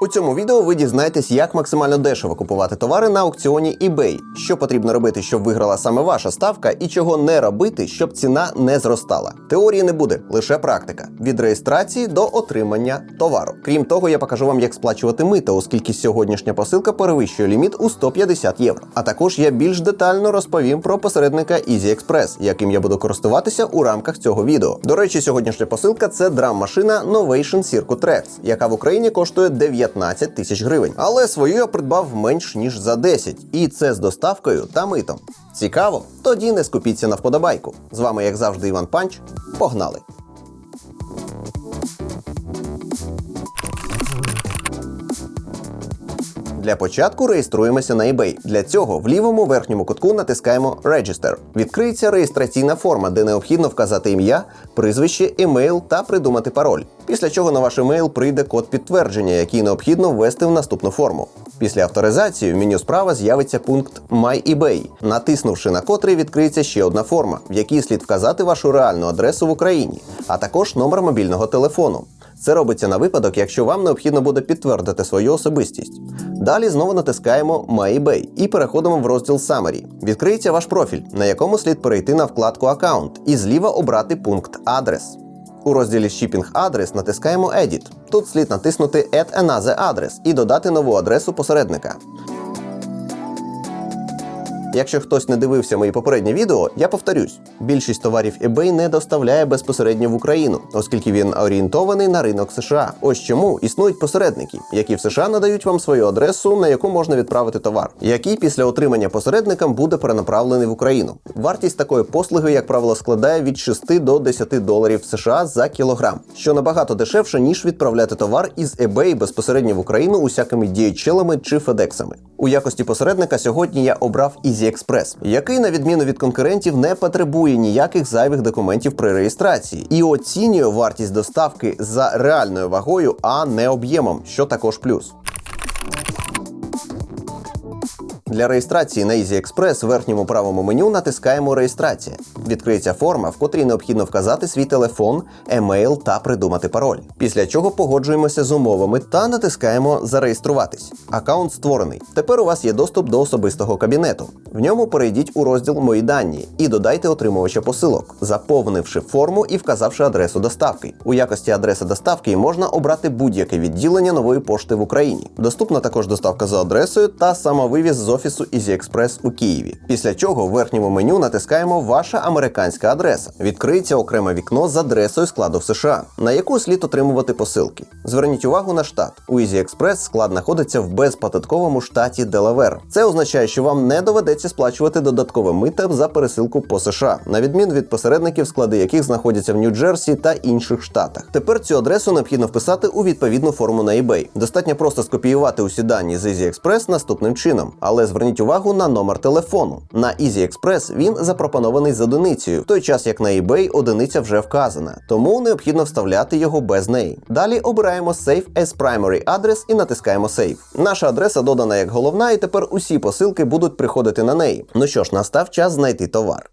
У цьому відео ви дізнаєтесь, як максимально дешево купувати товари на аукціоні eBay, що потрібно робити, щоб виграла саме ваша ставка, і чого не робити, щоб ціна не зростала. Теорії не буде, лише практика від реєстрації до отримання товару. Крім того, я покажу вам, як сплачувати мито, оскільки сьогоднішня посилка перевищує ліміт у 150 євро. А також я більш детально розповім про посередника Easy Express, яким я буду користуватися у рамках цього відео. До речі, сьогоднішня посилка це драм-машина Novation Circuit Rex, яка в Україні коштує 19 тисяч гривень. Але свою я придбав менш ніж за 10. І це з доставкою та митом. Цікаво? Тоді не скупіться на вподобайку. З вами, як завжди, Іван Панч. Погнали! Для початку реєструємося на eBay. Для цього в лівому верхньому кутку натискаємо Register. Відкриється реєстраційна форма, де необхідно вказати ім'я, прізвище, емейл та придумати пароль. Після чого на ваш емейл прийде код підтвердження, який необхідно ввести в наступну форму. Після авторизації в меню справа з'явиться пункт My eBay, натиснувши на котрий відкриється ще одна форма, в якій слід вказати вашу реальну адресу в Україні, а також номер мобільного телефону. Це робиться на випадок, якщо вам необхідно буде підтвердити свою особистість. Далі знову натискаємо My eBay і переходимо в розділ Summary. Відкриється ваш профіль, на якому слід перейти на вкладку Аккаунт і зліва обрати пункт Адрес. У розділі Shipping адрес натискаємо Edit. Тут слід натиснути Add another address і додати нову адресу посередника. Якщо хтось не дивився мої попередні відео, я повторюсь: більшість товарів eBay не доставляє безпосередньо в Україну, оскільки він орієнтований на ринок США. Ось чому існують посередники, які в США надають вам свою адресу, на яку можна відправити товар, який після отримання посередникам буде перенаправлений в Україну. Вартість такої послуги, як правило, складає від 6 до 10 доларів США за кілограм, що набагато дешевше ніж відправляти товар із eBay безпосередньо в Україну усякими DHL-ами чи FedEx-ами. У якості посередника сьогодні я обрав Easy Express, який, на відміну від конкурентів, не потребує ніяких зайвих документів при реєстрації і оцінює вартість доставки за реальною вагою, а не об'ємом, що також плюс. Для реєстрації на Easy Express в верхньому правому меню натискаємо Реєстрація. Відкриється форма, в котрій необхідно вказати свій телефон, емейл та придумати пароль. Після чого погоджуємося з умовами та натискаємо Зареєструватись. Аккаунт створений. Тепер у вас є доступ до особистого кабінету. В ньому перейдіть у розділ Мої дані і додайте отримувача посилок, заповнивши форму і вказавши адресу доставки. У якості адреси доставки можна обрати будь-яке відділення нової пошти в Україні. Доступна також доставка за адресою та самовивіз з офісу Easy Express у Києві. Після чого в верхньому меню натискаємо Ваша американська адреса. Відкриється окреме вікно з адресою складу в США, на яку слід отримувати посилки. Зверніть увагу на штат. У Easy Express склад знаходиться в безподатковому штаті Делавер. Це означає, що вам не доведеться сплачувати додаткове мито за пересилку по США, на відміну від посередників, склади яких знаходяться в Нью-Джерсі та інших штатах. Тепер цю адресу необхідно вписати у відповідну форму на eBay. Достатньо просто скопіювати усі дані з Easy Express наступним чином, але зверніть увагу на номер телефону. На Ізі Експрес. він запропонований з одиницею, в той час як на eBay одиниця вже вказана, тому необхідно вставляти його без неї. Далі обираємо Save as Primary Address і натискаємо Save. Наша адреса додана як головна, і тепер усі посилки будуть приходити на неї. Ну що ж, настав час знайти товар.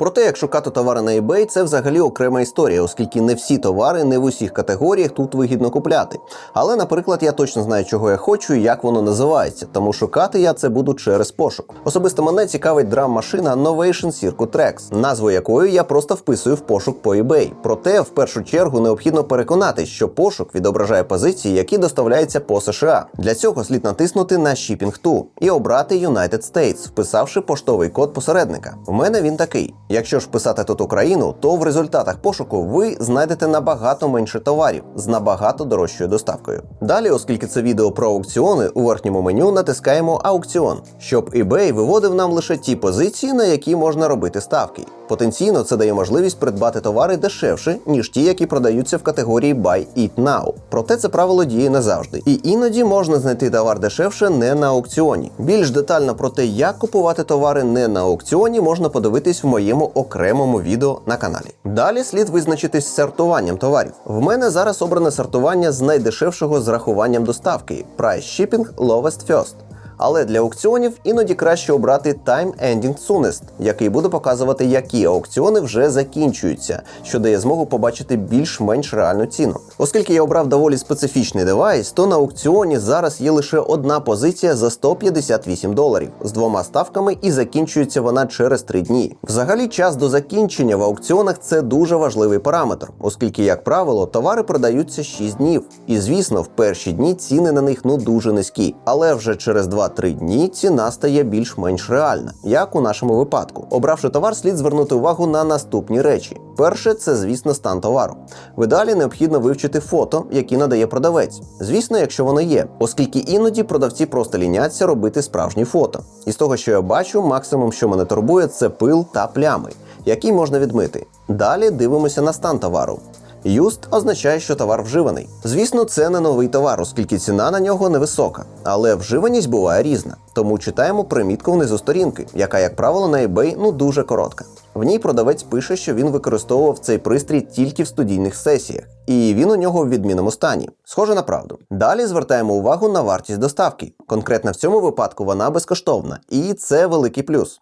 Проте, як шукати товари на eBay, це взагалі окрема історія, оскільки не всі товари не в усіх категоріях тут вигідно купляти. Але, наприклад, я точно знаю, чого я хочу і як воно називається, тому шукати я це буду через пошук. Особисто мене цікавить драм-машина Novation Circuit Rex, назву якої я просто вписую в пошук по eBay. Проте, в першу чергу, необхідно переконатись, що пошук відображає позиції, які доставляються по США. Для цього слід натиснути на Shipping To і обрати United States, вписавши поштовий код посередника. У мене він такий. Якщо ж вписати тут Україну, то в результатах пошуку ви знайдете набагато менше товарів з набагато дорожчою доставкою. Далі, оскільки це відео про аукціони, у верхньому меню натискаємо аукціон, щоб eBay виводив нам лише ті позиції, на які можна робити ставки. Потенційно це дає можливість придбати товари дешевше, ніж ті, які продаються в категорії Buy It Now. Проте це правило діє не завжди. І іноді можна знайти товар дешевше не на аукціоні. Більш детально про те, як купувати товари не на аукціоні, можна подивитись в моєму окремому відео на каналі. Далі слід визначитись з сортуванням товарів. В мене зараз обране сортування з найдешевшого з рахуванням доставки Price Shipping Lowest First. Але для аукціонів іноді краще обрати Time Ending Soonest, який буде показувати, які аукціони вже закінчуються, що дає змогу побачити більш-менш реальну ціну. Оскільки я обрав доволі специфічний девайс, то на аукціоні зараз є лише одна позиція за 158 доларів з двома ставками, і закінчується вона через 3 дні. Взагалі, час до закінчення в аукціонах це дуже важливий параметр, оскільки, як правило, товари продаються 6 днів. І звісно, в перші дні ціни на них ну дуже низькі. Але вже через 2-3 дні ціна стає більш-менш реальна, як у нашому випадку. Обравши товар, слід звернути увагу на наступні речі. Перше, це, звісно, стан товару. В ідеалі необхідно вивчити фото, які надає продавець. Звісно, якщо воно є, оскільки іноді продавці просто ліняться робити справжні фото. І з того, що я бачу, максимум, що мене турбує, це пил та плями, які можна відмити. Далі дивимося на стан товару. Юст означає, що товар вживаний. Звісно, це не новий товар, оскільки ціна на нього невисока, але вживаність буває різна. Тому читаємо примітку внизу сторінки, яка, як правило, на eBay ну дуже коротка. В ній продавець пише, що він використовував цей пристрій тільки в студійних сесіях, і він у нього в відмінному стані. Схоже на правду. Далі звертаємо увагу на вартість доставки. Конкретно в цьому випадку вона безкоштовна, і це великий плюс.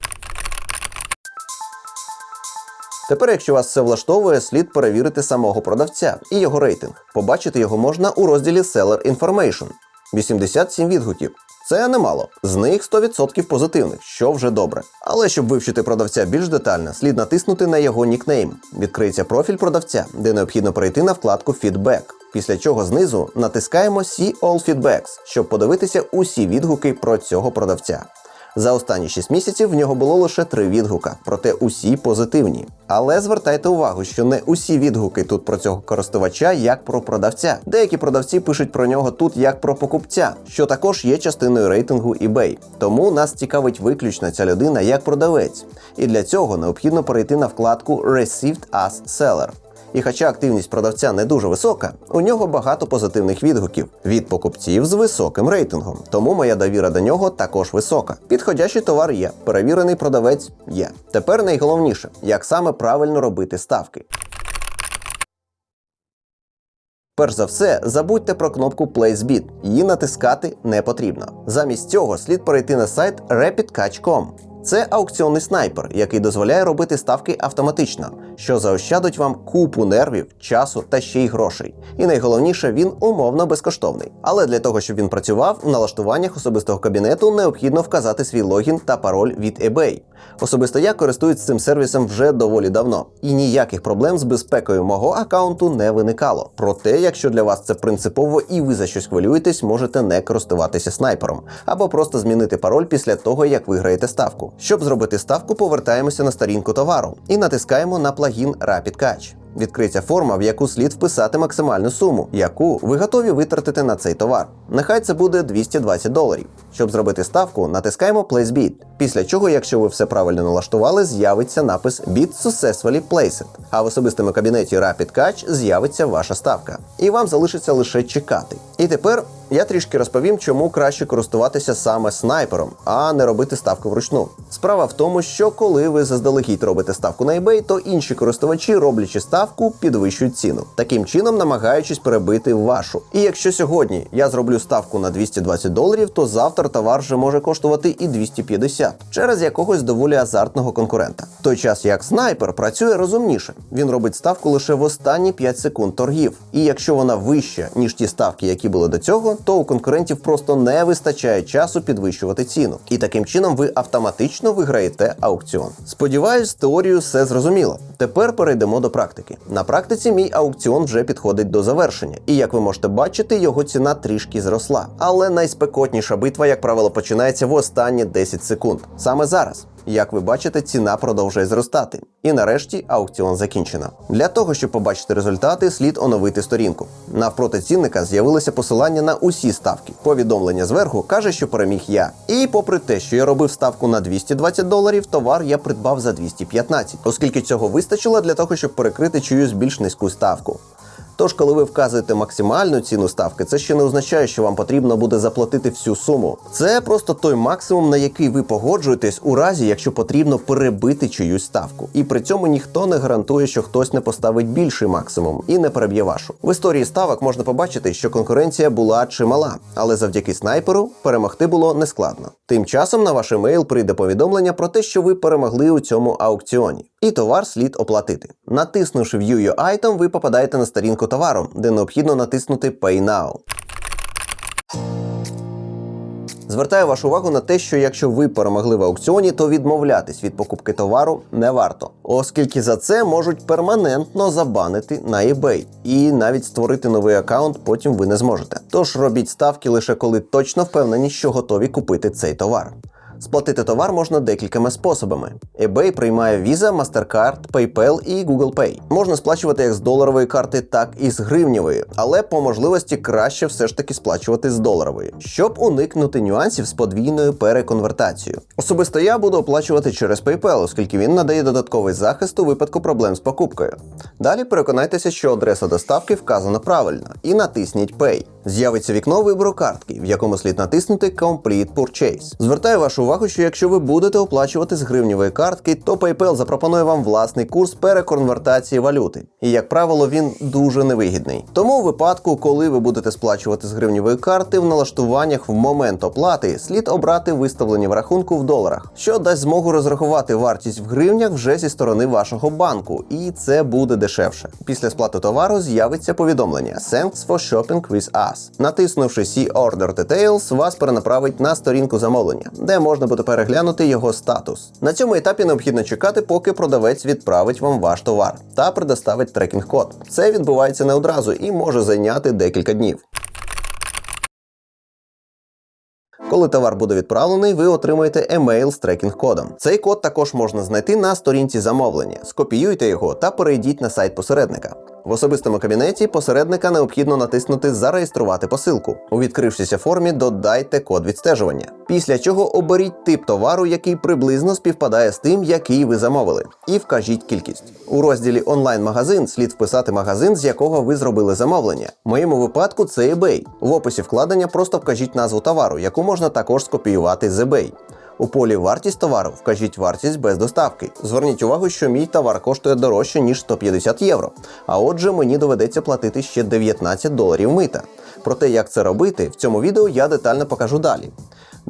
Тепер, якщо вас все влаштовує, слід перевірити самого продавця і його рейтинг. Побачити його можна у розділі Seller Information. 87 відгуків. Це немало. З них 100% позитивних, що вже добре. Але щоб вивчити продавця більш детально, слід натиснути на його нікнейм. Відкриється профіль продавця, де необхідно перейти на вкладку Feedback. Після чого знизу натискаємо See All Feedbacks, щоб подивитися усі відгуки про цього продавця. За останні 6 місяців в нього було лише 3 відгука, проте усі позитивні. Але звертайте увагу, що не усі відгуки тут про цього користувача як про продавця. Деякі продавці пишуть про нього тут як про покупця, що також є частиною рейтингу eBay. Тому нас цікавить виключно ця людина як продавець. І для цього необхідно перейти на вкладку Received as Seller. І хоча активність продавця не дуже висока, у нього багато позитивних відгуків від покупців з високим рейтингом. Тому моя довіра до нього також висока. Підходящий товар є, перевірений продавець є. Тепер найголовніше, як саме правильно робити ставки. Перш за все, забудьте про кнопку Place Bid. Її натискати не потрібно. Замість цього слід перейти на сайт rapidcatch.com. Це аукціонний снайпер, який дозволяє робити ставки автоматично, що заощадить вам купу нервів, часу та ще й грошей. І найголовніше, він умовно безкоштовний. Але для того, щоб він працював, в налаштуваннях особистого кабінету необхідно вказати свій логін та пароль від eBay. Особисто я користуюсь цим сервісом вже доволі давно, і ніяких проблем з безпекою мого аккаунту не виникало. Проте, якщо для вас це принципово і ви за щось хвилюєтесь, можете не користуватися снайпером або просто змінити пароль після того, як виграєте ставку. Щоб зробити ставку, повертаємося на сторінку товару і натискаємо на плагін Rapid Catch. Відкриється форма, в яку слід вписати максимальну суму, яку ви готові витратити на цей товар. Нехай це буде 220 доларів. Щоб зробити ставку, натискаємо Place Bid. Після чого, якщо ви все правильно налаштували, з'явиться напис Bid Successfully Placed, а в особистому кабінеті Rapid Catch з'явиться ваша ставка. І вам залишиться лише чекати. І тепер я трішки розповім, чому краще користуватися саме снайпером, а не робити ставку вручну. Справа в тому, що коли ви заздалегідь робите ставку на eBay, то інші користувачі, роблячи ставку, підвищують ціну, таким чином намагаючись перебити вашу. І якщо сьогодні я зроблю ставку на 220 доларів, то завтра товар вже може коштувати і 250 через якогось доволі азартного конкурента. В той час як снайпер працює розумніше. Він робить ставку лише в останні 5 секунд торгів. І якщо вона вища, ніж ті ставки, які були до цього, то у конкурентів просто не вистачає часу підвищувати ціну. І таким чином ви автоматично виграєте аукціон. Сподіваюсь, з теорією все зрозуміло. Тепер перейдемо до практики. На практиці мій аукціон вже підходить до завершення, і як ви можете бачити, його ціна трішки зросла. Але найспекотніша битва, як правило, починається в останні 10 секунд. Саме зараз. Як ви бачите, ціна продовжує зростати. І нарешті аукціон закінчено. Для того, щоб побачити результати, слід оновити сторінку. Навпроти цінника з'явилося посилання на усі ставки. Повідомлення зверху каже, що переміг я. І попри те, що я робив ставку на 220 доларів, товар я придбав за 215, оскільки цього вистачило для того, щоб перекрити чиюсь більш низьку ставку. Тож, коли ви вказуєте максимальну ціну ставки, це ще не означає, що вам потрібно буде заплатити всю суму. Це просто той максимум, на який ви погоджуєтесь у разі, якщо потрібно перебити чиюсь ставку. І при цьому ніхто не гарантує, що хтось не поставить більший максимум і не переб'є вашу. В історії ставок можна побачити, що конкуренція була чимала, але завдяки снайперу перемогти було нескладно. Тим часом на ваш емейл прийде повідомлення про те, що ви перемогли у цьому аукціоні, і товар слід оплатити. Натиснувши View Your Item, ви попадаєте на сторінку товару, де необхідно натиснути Pay Now. Звертаю вашу увагу на те, що якщо ви перемогли в аукціоні, то відмовлятись від покупки товару не варто, оскільки за це можуть перманентно забанити на eBay. і навіть створити новий аккаунт потім ви не зможете. Тож робіть ставки лише коли точно впевнені, що готові купити цей товар. Сплатити товар можна декількома способами. eBay приймає Visa, MasterCard, PayPal і Google Pay. Можна сплачувати як з доларової карти, так і з гривнєвої, але по можливості краще все ж таки сплачувати з доларової, щоб уникнути нюансів з подвійною переконвертацією. Особисто я буду оплачувати через PayPal, оскільки він надає додатковий захист у випадку проблем з покупкою. Далі переконайтеся, що адреса доставки вказана правильно, і натисніть Pay. З'явиться вікно вибору картки, в якому слід натиснути Complete Purchase. Звертаю вашу увагу, що якщо ви будете оплачувати з гривневої картки, то PayPal запропонує вам власний курс переконвертації валюти. І, як правило, він дуже невигідний. Тому у випадку, коли ви будете сплачувати з гривневої карти, в налаштуваннях в момент оплати слід обрати виставлені в рахунку в доларах, що дасть змогу розрахувати вартість в гривнях вже зі сторони вашого банку, і це буде дешевше. Після сплати товару з'явиться повідомлення Thanks for shopping with us. Натиснувши See Order Details, вас перенаправить на сторінку замовлення, де можна буде переглянути його статус. На цьому етапі необхідно чекати, поки продавець відправить вам ваш товар та предоставить трекінг-код. Це відбувається не одразу і може зайняти декілька днів. Коли товар буде відправлений, ви отримаєте емейл з трекінг-кодом. Цей код також можна знайти на сторінці замовлення. Скопіюйте його та перейдіть на сайт посередника. В особистому кабінеті посередника необхідно натиснути Зареєструвати посилку. У відкрившійся формі додайте код відстежування. Після чого оберіть тип товару, який приблизно співпадає з тим, який ви замовили, і вкажіть кількість. У розділі онлайн-магазин слід вписати магазин, з якого ви зробили замовлення. В моєму випадку це eBay. В описі вкладення просто вкажіть назву товару, яку можна також скопіювати з eBay. У полі вартість товару вкажіть вартість без доставки. Зверніть увагу, що мій товар коштує дорожче, ніж 150 євро. А отже, мені доведеться платити ще 19 доларів мита. Про те, як це робити, в цьому відео я детально покажу далі.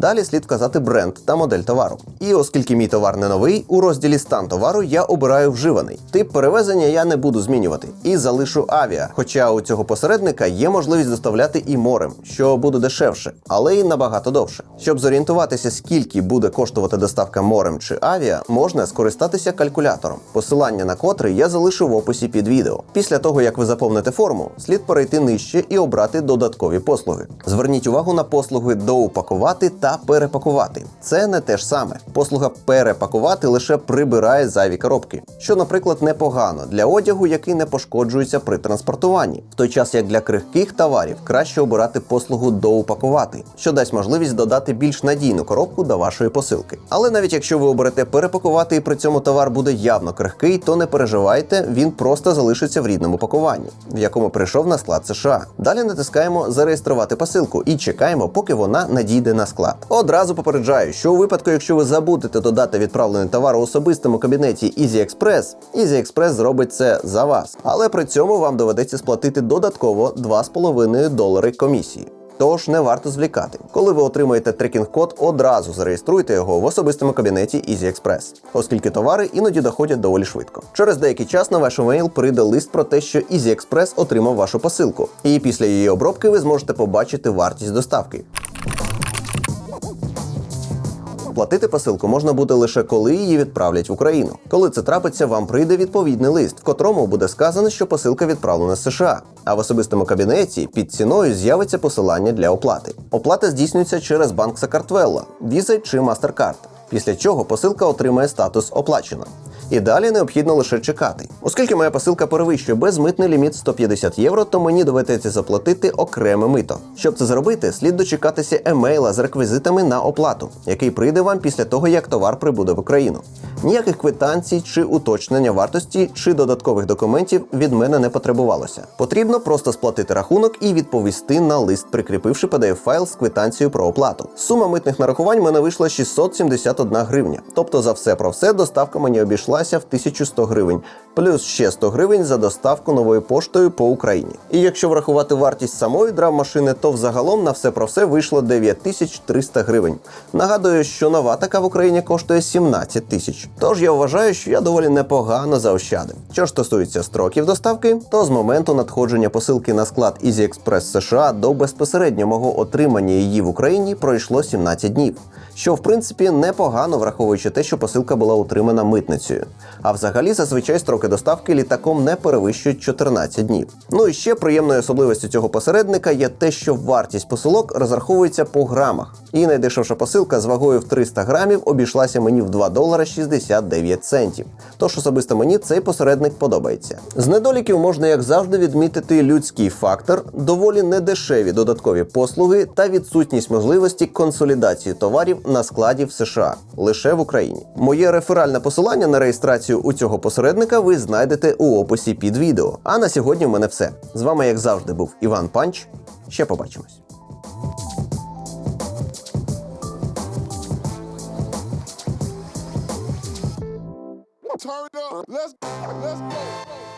Далі слід вказати бренд та модель товару. І оскільки мій товар не новий, у розділі стан товару я обираю вживаний. Тип перевезення я не буду змінювати і залишу авіа. Хоча у цього посередника є можливість доставляти і морем, що буде дешевше, але й набагато довше. Щоб зорієнтуватися, скільки буде коштувати доставка морем чи авіа, можна скористатися калькулятором, посилання на котрий я залишу в описі під відео. Після того, як ви заповните форму, слід перейти нижче і обрати додаткові послуги. Зверніть увагу на послуги доупакувати та перепакувати. Це не те ж саме. Послуга перепакувати лише прибирає зайві коробки, що, наприклад, непогано для одягу, який не пошкоджується при транспортуванні. В той час як для крихких товарів краще обирати послугу доупакувати, що дасть можливість додати більш надійну коробку до вашої посилки. Але навіть якщо ви оберете перепакувати і при цьому товар буде явно крихкий, то не переживайте, він просто залишиться в рідному пакуванні, в якому прийшов на склад США. Далі натискаємо зареєструвати посилку і чекаємо, поки вона надійде на склад. Одразу попереджаю, що у випадку, якщо ви забудете додати відправлений товар у особистому кабінеті Easy Express, Easy Express зробить це за вас. Але при цьому вам доведеться сплатити додатково 2,5 долари комісії. Тож не варто звлікати. Коли ви отримаєте трекінг-код, одразу зареєструйте його в особистому кабінеті Easy Express, оскільки товари іноді доходять доволі швидко. Через деякий час на ваш емейл прийде лист про те, що Easy Express отримав вашу посилку, і після її обробки ви зможете побачити вартість доставки. Платити посилку можна буде лише коли її відправлять в Україну. Коли це трапиться, вам прийде відповідний лист, в котрому буде сказано, що посилка відправлена з США. А в особистому кабінеті під ціною з'явиться посилання для оплати. Оплата здійснюється через банк Сакартвелла, Visa чи MasterCard. Після чого посилка отримає статус оплачено. І далі необхідно лише чекати. Оскільки моя посилка перевищує безмитний ліміт 150 євро, то мені доведеться заплатити окреме мито. Щоб це зробити, слід дочекатися емейла з реквізитами на оплату, який прийде вам після того, як товар прибуде в Україну. Ніяких квитанцій чи уточнення вартості чи додаткових документів від мене не потребувалося. Потрібно просто сплатити рахунок і відповісти на лист, прикріпивши pdf файл з квитанцією про оплату. Сума митних нарахувань мене вийшла 671 гривня. Тобто за все про все доставка мені обійшлася в 1100 гривень, плюс ще 100 гривень за доставку новою поштою по Україні. І якщо врахувати вартість самої драм-машини, то взагалом на все про все вийшло 9300 гривень. Нагадую, що нова така в Україні коштує 17 тисяч. Тож я вважаю, що я доволі непогано заощадив. Що ж стосується строків доставки, то з моменту надходження посилки на склад Easy Express США до безпосередньо мого отримання її в Україні пройшло 17 днів. Що в принципі непогано, враховуючи те, що посилка була утримана митницею. А взагалі зазвичай строки доставки літаком не перевищують 14 днів. Ну і ще приємною особливістю цього посередника є те, що вартість посилок розраховується по грамах. І найдешевша посилка з вагою в 300 грамів обійшлася мені в 2 долара 69 центів. Тож особисто мені цей посередник подобається. З недоліків можна, як завжди, відмітити людський фактор, доволі недешеві додаткові послуги та відсутність можливості консолідації товарів на складі в США лише в Україні. Моє реферальне посилання на реєстрацію у цього посередника ви знайдете у описі під відео. А на сьогодні в мене все. З вами, як завжди, був Іван Панч. Ще побачимось. Turn up. Let's let's go.